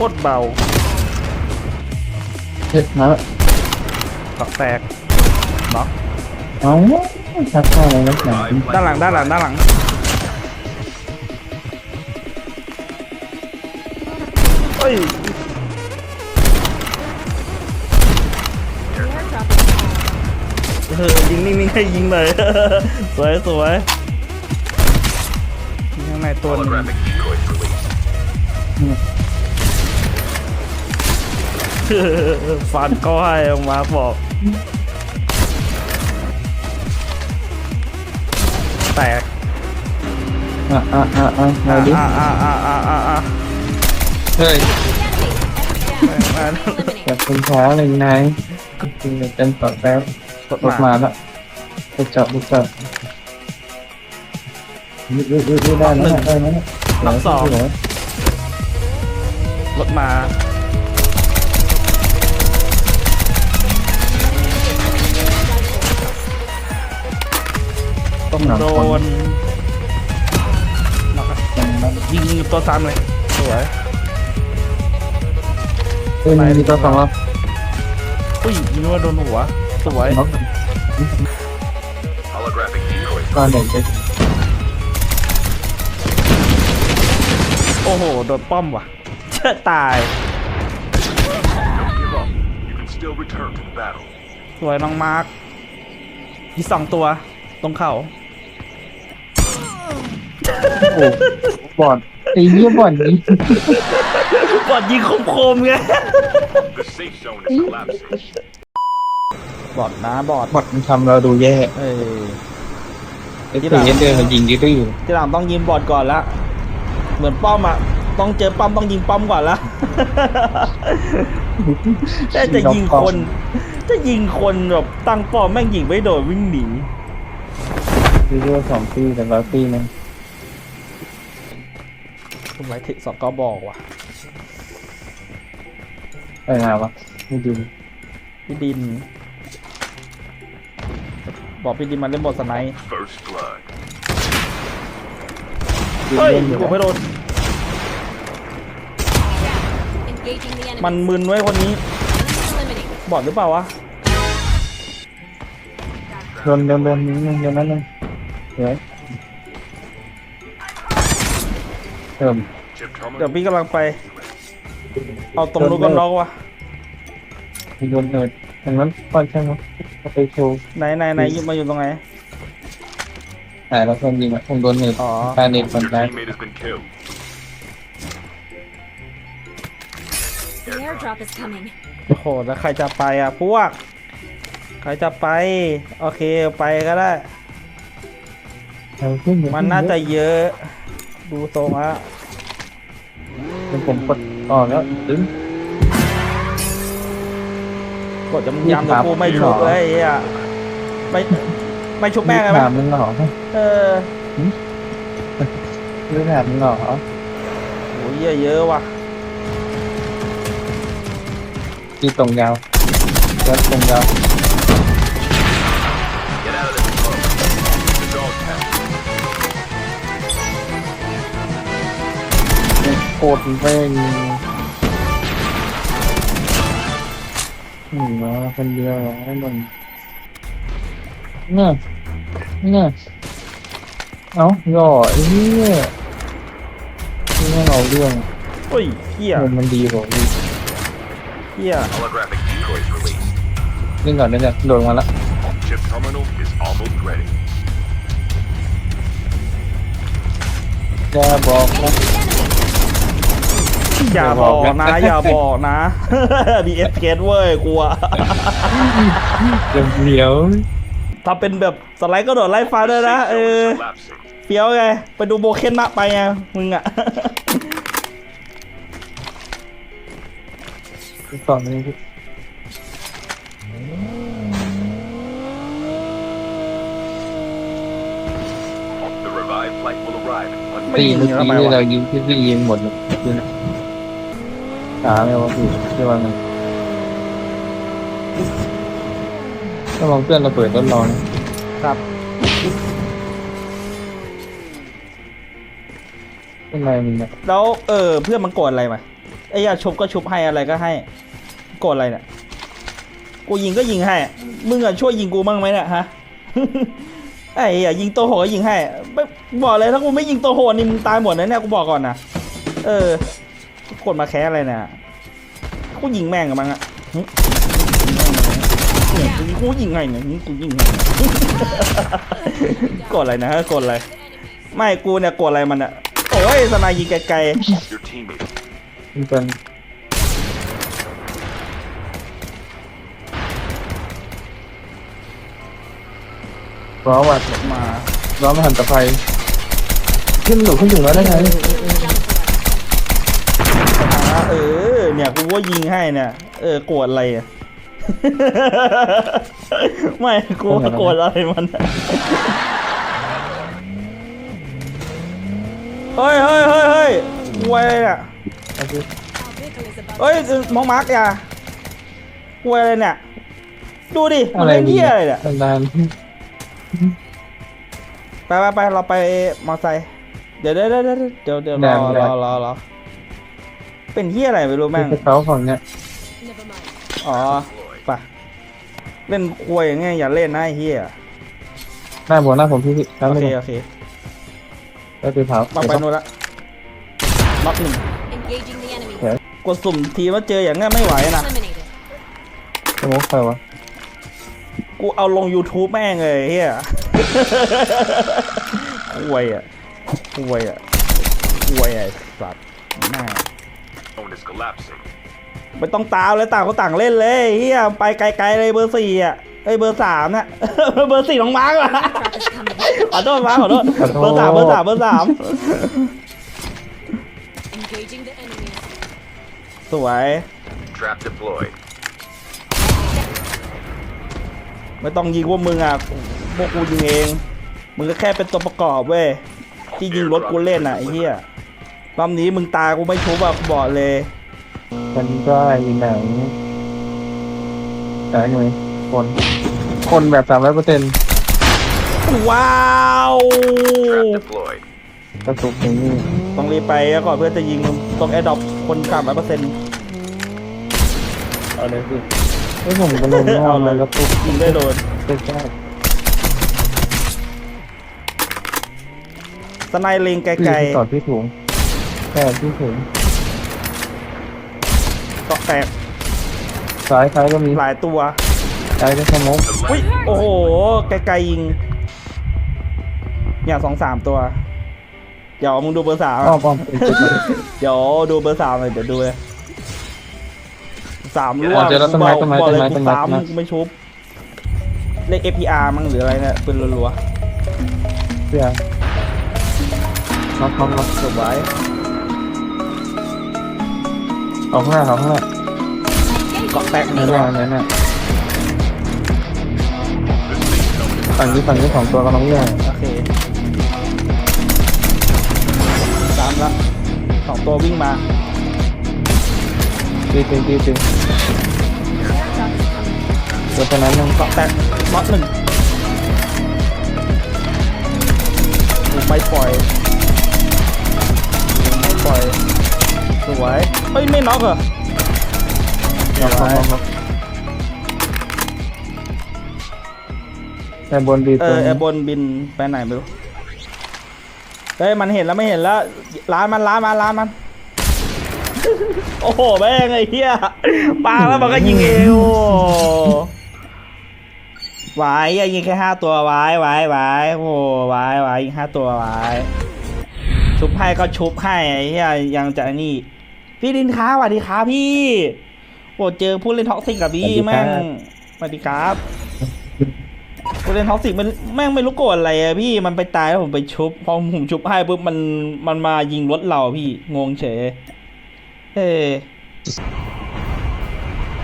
คตรเบาเฮ้ยมาแล้วตักแตกเนาะเอ้าชักเข้าอะไรนักหนาด้านหลังด้านหลังด้านหลังเฮ้ย The airdrop is เออยิงนิ่งๆให้ยิงเลยสวยสวยยิงข้างในตัวหนึง Holographic decoys released. ฟันก็ให้ออกมาบอก แตกอะอะอะอะมาดิอ่าอ่าอ่าอ่าอ่าอ่าเฮ้ย the enemy. Eliminated. จับคุณท้อเลยนายจริงๆเต็มต่อแป๊บกดรถมามาแล้วไปจับไปจับยืดยืดยืดยืดได้นะได้นะล็อกสองเหรอรถมา ต้องโดนมาครับยังมันยิงตัวซ้ำเลย สวยเอ้ยมีตัวสองแล้วอุ้ยนึกว่าโดนหัว สวยน็อก Holographic decoys ก้อนหนึ่งเจ็ดโอ้โห โดนป้อมว่ะ เชื่อตาย Don't give up. You can still return to the battle. สวยน้องมาร์คมีสองตัว ตรงเขา โอ้บอดตีเยี่ยบอดนี้บอดยิงคมๆไง The safe zone is collapsing. บอดนะบอดบอดมันทำเราดูแย่เออไอ้ตีเดินมายิงดื้อทีหลังต้องยิงบอดก่อนละ เหมือนป้อมอะ ต้องเจอป้อมต้องยิงป้อมก่อนละ ๆแต่จะยิงคน จะยิงคนแบบตั้งป้อมแม่งยิงไม่โดนวิ่งหนี วิดีโอสองปีแต่ละปีนึง ทำไรเทคสองก็บอกว่ะไปไหนวะไม่ดูพี่ดิน บอกพี่ดินมาเล่นบทสไนป์ First blood. เฮ้ยเล่นอยู่กูไม่โดน Engaging the enemy. มันมึนไว้คนนี้ Enemy eliminated. บอดหรือเปล่าวะ โดนโดนโดนนิดนึงโดนนั้นนึงเฮ้ย เติม Chip เดี๋ยว terminal. พี่กำลังไป เอาตรงนู้นก็น็อกวะมีโดนเนิร์ดอย่างนั้นก่อนใช่ไหมก็ไปโชว์ไหนไหนไหนยิงมาอยู่ตรงไหนหายแล้วคนยิงอะผมโดนเนิร์ดอ๋อการเนิร์ดก่อน Your ได้ teammate has been killed. The airdrop is coming. โอ้โห แล้วใครจะไปอะ พวก ใครจะไป โอเค ไปก็ได้เอาขึ้นอย่มันน่าจะเยอะ ดูทรงละเดี๋ยวผมกดออกแล้วดึงกดจะมันยำแต่กูไม่ชุบเลยไอ้เหี้ยไม่ไม่ชุบแม่งเลยไหมถามมึงเหรอเออไม่ถามมึงเหรอโหเยอะเยอะว่ะที่ตรงยาวแล้วตรงยาว โคตรแม่งอืมมาคนเดียวเหรอให้มันเนี่ยเนี่ยเอ้าหล่อไอ้เนี่ยนี่เราเรื่องเฮ้ยเฮียเงินมันดีกว่าดีเฮีย Holographic decoys released. เล่นก่อนเล่นก่อนโดดมาละ Chip terminal is almost ready. จะบอกนะ Engaging the enemy. อย่าบอกนะ อย่าบอกนะ มีเอสเกตเว้ยกลัวเดี๋ยวเดี๋ยวทำเป็นแบบสไลด์ก็โดดไล่ฟ้า The ด้วยนะ safe เอ zone อ is collapsing. เฟี้ยวไง ไปดูโบเคนนะไปไงมึงอะต่อไปนี้ The revived flight will arrive in one ไม่ตียิงเมื่อทำไมกี้วะเรายิงที่พี่ยิงหมดเลย คือนะถามเลยว่าพี่ชื่อว่าไงถ้าลองเพื่อนเราเปิดต้นรอนะครับเป็นไรมึงเนี่ยแล้วเออเพื่อนมันโกรธอะไรมาไอ้ยาชุบก็ชุบให้อะไรก็ให้โกรธอะไรเนี่ยกูยิงก็ยิงให้มึงอะช่วยยิงกูบ้างไหมเนี่ยฮะไอ้เหี้ยยิงตัวโหดก็ยิงให้ไม่บอกเลยถ้ากูไม่ยิงตัวโหดนี่มึงตายหมดนะเนี่ยกูบอกก่อนนะเออ กดมาแค่อะไรเนี่ยกูยิงแม่งกับมันอะหึเนี่ยกูยิงไงเนี่ยหึกูยิงไงกดอะไรนะกดอะไร ไม่กูเนี่ยกดอะไรมันอะโอ้ยสนายยิงไกล Your teammate มันเป็นร้อวัดๆมาร้อมหันตะไคร้ขึ้นหนูขึ้นอยู่แล้วได้ไงอ่า เออ เนี่ยกูว่ายิงให้เนี่ย เออโกรธอะไรอะไม่กูว่าโกรธอะไรมันอะเฮ้ยเฮ้ยเฮ้ยเฮ้ยกลัวอะไรเนี่ย Our vehicle is about เฮ้ยมองมาร์กอย่ากลัวอะไรเนี่ย ดูดิ มันอะไรเล่นเหี้ยอะไรเนี่ย นานไปไปไปเราไปมอไซค์เดี๋ยวเดี๋ยวเดี๋ยวเดี๋ยวเดี๋ยวเดี๋ยวรอรอรอรอ เป็นเหี้ยอะไรไม่รู้ๆแม่งที่เขาฝั่งเนี้ย never mind. อ๋อไปเล่นควยอย่างเงี้ยอย่าเล่นนะไอ้เหี้ยหน้าผมหน้าผมพี่พี่ครับโอไม่เคได้โอเคแล้วตีเท้ามาไปโน่นละล็อกหนึ่ง Engaging the enemy. กดสุ่มทีว่าเจออย่างเงี้ยไม่ไหวนะ Eliminated. สมมติใครวะกูเอาลง YouTube แม่งเลยเฮียควยอะควยอะควยอะสัตว์แม่ ไม่ต้องตามเลยต่างคนต่างเล่นเลยเฮียไปไกลๆเลยเบอร์สี่อะไอยเบอร์สามน่ะเบอร์สี่น้องมาร์กว่ะ Airdrop is coming. ขอโทษมาร์คขอโทษเบอร์สามเบอร์สามเบอร์สาม Engaging the enemy. สวย Trap deployed. ไม่ต้องยิงพวกมึงอะพวกกูยิงเอง มึงก็แค่เป็นตัวประกอบเว้ยที่ยิงรถกูเล่นอะไอ้เหี้ย รอบนี้มึงตายกูไม่ชุบอะกูบอกเลยมันก็ยิงหนังแต่หน่วยคน คนแบบสามร้อยเปอร์เซ็นต์ว้าว Trap deployed. กระตุกอย่างนี้ต้องรีบไปก่อนเพื่อจะยิงตรงแอร์ดรอปคนสามร้อยเปอร์เซ็นต์เอาเลยพี่เฮ้ยผมก็ลงนอเอากเลเลยยกระตุกยิงได้โดนเจ็บจ้าสไนเลงไกพี่ลต่อที่ถุง แค่ที่ถุงๆเกาะแตกซ้ายซ้ายก็มีหลายตัวซ้ายก็สมองอุ้ยโอ้โหไกลๆยิงอย่างสองสามตัว เดี๋ยวมึงดูเบอร์สามอ้อมอ้อมเป็นจุดเลยเดี๋ยวดูเบอร์สามเลยเดี๋ยวดูเลยสามร่วอ๋อเจอแล้วต้นไม้ต้นไม้บอกเลยต้นไม้กูต้นไม้สามกูไม่ชุบเลข APR มั้งหรืออะไรเนี่ยปืนรัวเพื่อน็อกน็อกน็อกๆเก็บไว้ เอาข้างหน้าเอาข้างหน้าเกาะแตกหในนึ่งหตัวน้าในหน้าฝั่งนี้ฝั่งนี้สองตัวกำลังวิ่งโอเคสามละสองตัววิ่งมาตีตีตีตี Airdrop is coming. ตัวตัวนั้นยังเกาะแตกน็อตหนึ่งกูไม่ปล่อยกูไม่ปล่อยส วย เฮ้ย ไม่น็อกเหรอน็อกน็อกน็อกแต่บนดีเอตัวอนี้แอร์บนบินไปไหนไม่รู้ เฮ้ย มันเห็นแล้วไม่เห็นแล้วร้านมันร้านมันร้านมัน โอ้โห แม่งไอ้เหี้ยปาแล้วมันก็ยิงเองโอ้หวายอย่ายิงแค่ห้าตัวหวายหวายหวายโอ้โหหวายหวายยิงห้าตัวหวายชุบให้ก็ชุบให้ไอ้เหี้ยยังจะไอ้นี่ พี่ลินค้าสวัสดีครับพี่โอ้เจอผู้เล่นท็อกซิกกับพี่แม่งสวัสดีครับผู้เล่นท็อกซิกมันแม่งไม่รู้โกรธอะไรอะพี่มันไปตายแล้วผมไปชุบพอผมชุบให้ปุ๊บมันมันมายิงรถเราพี่งงเฉยเอ้ย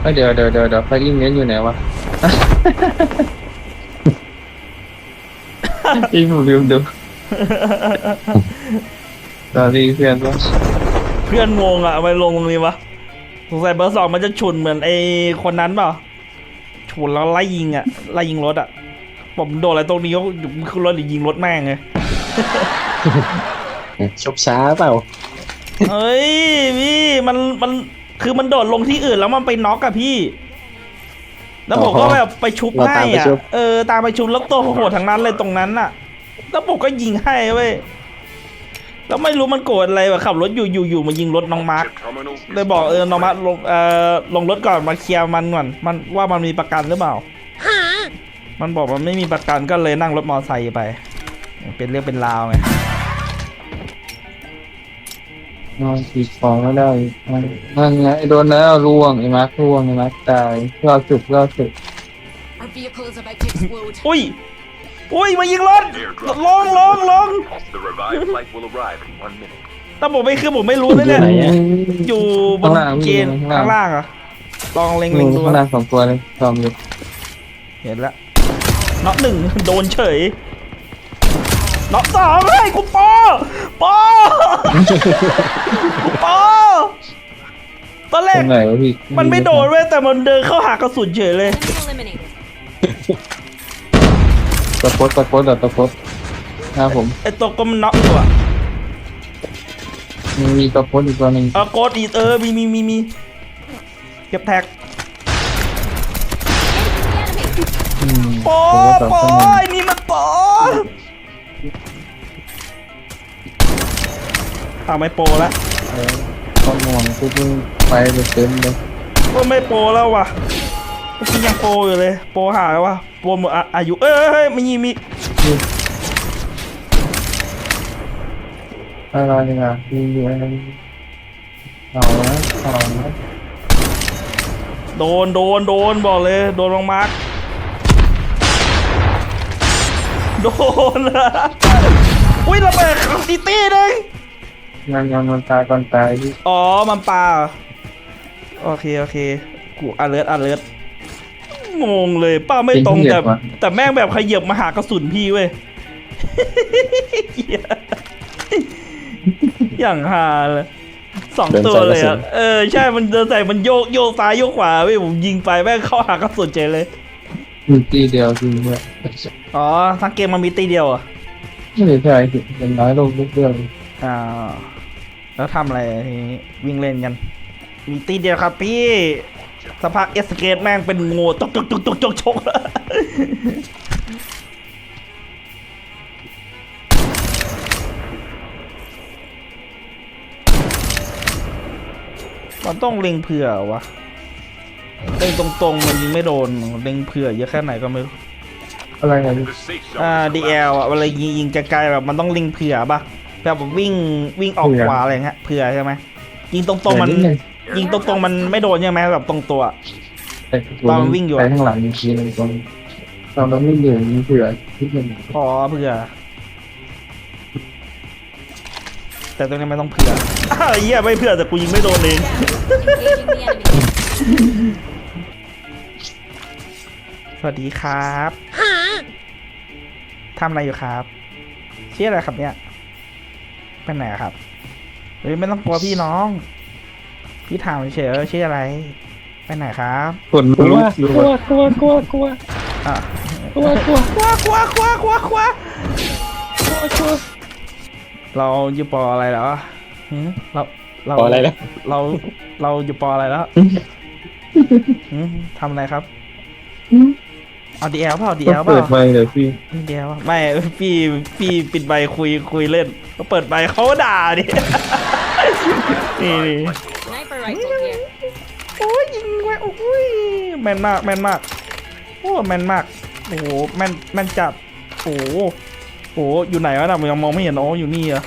เอ้ยเดี๋ยวเดี๋ยวเดี๋ยวเดี๋ยวไฟลิงเน้นอยู่ไหนวะอีผมลืมดูตอนนี้เพื่อนว่า เพื่อนงงอะทำไมลงตรงนี้วะสงสัยเบอร์สองมันจะฉุนเหมือนไอ้คนนั้นเปล่าฉุนแล้วไล่ยิงอะไล่ยิงรถอะผมโดนอะไรตรงนี้ก็ขึ้นรถหรือยิงรถแม่งเลยชกช้าเปล่าเฮ้ยพี่มันมันคือมันโดดลงที่อื่นแล้วมันไปน็อกอะพี่ แล้วผมก็แบบไปชุบเราให้ตามไปอะชุบเออตามไปชุบแล้วตัวโหดทั้งนั้นเลยตรงนั้นน่ะ แล้วผมก็ยิงให้เว้ย แล้วไม่รู้มันโกรธอะไรแบบขับรถอยู่อยู่อยู่มายิงรถน้องมาร์ค Chip terminal. is เลยบอกเออน้องมาร์คลงเอ่อลงรถก่อนมาเคลียร์มันก่อนมันว่ามันมีประกันหรือเปล่า มันบอกมันไม่มีประกันก็เลยนั่งรถมอเตอร์ไซค์ไป เป็นเรื่องเป็นราวไงนอนตีของไม่ได้นั่นไงไอ้โดนแล้วล่วงไอ้มาร์คล่วงไอ้มาร์คตายรอดจุกรอดจุก Our vehicle is about to explode. อุ้ย อุ้ยมายิงรถ Airdrop ลงลงลง The revived flight will arrive in one minute. แต่ผมไม่คือผมไม่รู้นะเนี่ย อยู่บนข้างล่างเกณฑ์ข้างล่างข้างล่างเหรอลองเล็งลิเล็งงดูข้างล่างสองตัวเลยจอมอยู่เห็นแล้วน็อกหนึ่ง โดนเฉยน็อกสองเฮ้ยกูปอปอกูปอตอนแรตกรงไหนวะพี่มันไม่โดนเว้ยแต่มันเดินเข้าหากระสุนเฉยเลย Enemy eliminated. ตะโพดตะโพดตะโพดหน้าผมไอตัวก็มันน็อกอยู่อะมีมีตะโพดอีกตัวหนึ่งเออโกดอีเออมีมีมีมีเก็บแท็ก Engaging the enemy. อืมปอตะปโพอดสองตัวไอ้นี่มันปออ้าวไม่โปรแล้วเออต้องมองกูเพิ่งไปเลยเต็มเลยก็ไม่โปรแล้วว่ะเมื่อกี้ยังโปรอยู่เลย โปรหาแล้วว่ะโปรหมดอะอายุ เอ้ยเอ้ยเอ้ยมีมีอะไรเนี่ยมีเยอะเอาละเอาละโดนโดนโดนบอกเลย โดนลงมาร์คโดนอุ้ยระเบิดอีกตีหนึงยังยังมันตายก่อนตายพี่อ๋อมันปลาเหรอโอเคโอเคกูอเลิร์ตอเลิร์ต งงเลยป้าไม่ตรงแต่แต่แม่งแบบขยับมาหากระสุนพี่เว้ยเหี้ยอย่างฮาเลยสองตัวเลยอะเออใช่มันเดินใส่มันโยกโยกซ้ายโยกขวาเว้ยผมยิงไปแม่งเข้าหากระสุนเจเลยมีตีเดียวจริงด้วยอ๋อทั้งเกมมันมีตีเดียวเหรอะไม่ได้ใช่เป็นน้อยลงเรื่อยอ่าแล้วทำอะไรทีนี้วิ่งเล่นกัน มีตีเดียวครับพี่ สภาพเอสเกตแม่งเป็นงูจกจกจกจกจกจกมันต้องเล็งเผื่อวะเล็งตรงๆมันยิงไม่โดนเล็งเผื่อเยอะแค่ไหนก็ไม่รู้ๆอะไรเนี่ย The safe zone อ่า is ดีเอล collapsing. อะเวลายิงยิงไกลๆแบบมันต้องเล็งเผื่อป่ะแบบวิ่งวิ่งออกขวาอะไรเงี้ยเผื่อใช่ไหมยิงตรงๆมัน ยิงตรงๆมันไม่โดนใช่ไหมแบบตรงตัว ตอนวิ่งอยู่อะ ไปข้างหลังอีกทีหนึงตรงตอนเราวิ่งอยู่มีเผื่อที่เป็นพอเผื่อ แต่ตรงนี้ไม่ต้องเผื่ออ้าวไอ้เหี้ยไม่เผื่อแต่กูยิงไม่โดนเอง Engaging the enemy. สวัสดีครับทำอะไรอยู่ครับชื่ออะไรครับเนี่ยเป็นไหนครับเฮ้ยไม่ต้องกลัวพี่น้อง พี่ถามเฉยๆว่าชื่ออะไร ไปไหนครับคนรู้รู้กลัวกลัวกลัวกลัวอะกลัวกลัวกลัวกลัวกลัวกลัวกลัวกลัวกลัวเราอยู่ปออะไรแล้วอะหืมเราเราขออะไรนะเราเราอยู่ปออะไรแล้วหืมทำอะไรครับเอาดีแอลเปล่าดีแอลเปเปิดล่า ไมค์เลยพี่ดีแอลไม่ พี่พี่ปิดใบคุยคุยเล่นเขาเปิดใบเขาด่าดิ นี่นี่ Sniper rifle here. โอ้ยยิงไว้โอ้ยแม่นมากแม่นมากโอ้แม่นมากโอ้โหแม่นแม่นจัดโอ้โหโอ้อยู่ไหนวะน่ะยังมองไม่เห็นอ๋ออยู่นี่เหรอ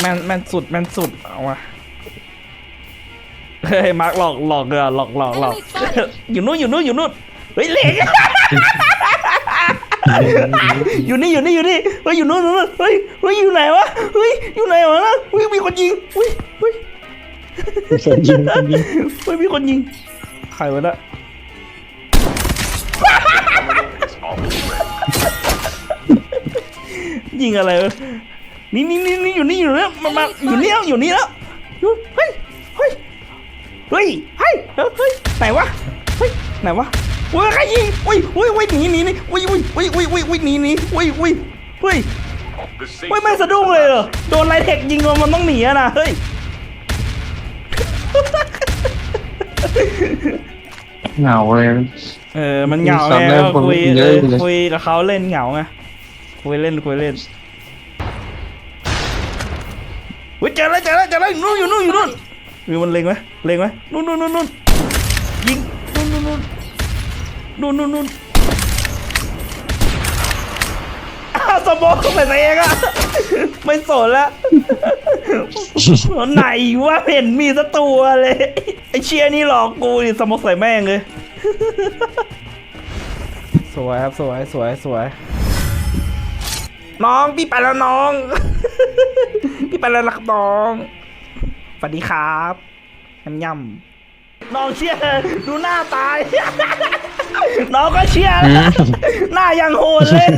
แม่นแม่นสุดแม่นสุดเอาวะเฮ้ยมาร์กหลอกหลอกเลยอหลอกหลอกหลอกอยู่นู่นอยู่นู่นอยู่นู่นเฮ้ยเหล็กอยู่นี่อยู่นี่อยู่นี่เฮ้ยอยู่นู่นอยู่นู่นเฮ้ยเฮ้ยอยู่ไหนวะเฮ้ยอยู่ไหนวะนะเฮ้ยมีคนยิงเฮ้ยเฮ้ย คนยิงคนยิงเฮ้ยมีคนยิงใครวะน่ะยิงอะไรวะนี่นี่นี่นี่อยู่นี่อยู่นี่มันมาอยู่นี่แล้วอยู่นี่แล้วอยู่เฮ้ยเฮ้ยเฮ้ยเฮ้ยเฮ้ยไหนวะเฮ้ยไหนวะเฮ้ยใครยิงอุ้ยอุ้ยอุ้ยหนีหนีหนีอุ้ยอุ้ยอุ้ยอุ้ยอุ้ยอุ้ยหนีหนีอุ้ยอุ้ยเฮ้ยเฮ้ยไม่สะดุ้งเลยเหรอโดนไลเทคยิงมันมันต้องหนีอะนะเฮ้ย เหงาเลย เออ มันเหงาซับไงได้ก็คนคุยเยเออะอเลยคุยกับเขาเล่นเหงาไง คุยเล่นคุยเล่นเฮ้ยเจอแล้วเจอแล้วเจอแล้วนู่นอยู่นู่นอยู่นู่นมีมันเล็งไหมเล็งไหมนู่นนู่นนู่นนู่นยิงนู่นนู่นนู่นนู่นนู่นนู่นอ้าวสมองใส่ตัวเองอะไม่สนแล้ว ไหนว่าเห็นมีสักตัวเลย ไอเชียนี่หลอกกูดิสมองใส่แม่งเลย สวยครับสวยสวยสวย น้องพี่ไปแล้วน้อง พี่ไปแล้วรักน้อง สวัสดีครับยำยำน้องเชียร์ดูหน้าตาย น้องก็เชียร์นะหน้ายังโหดเลย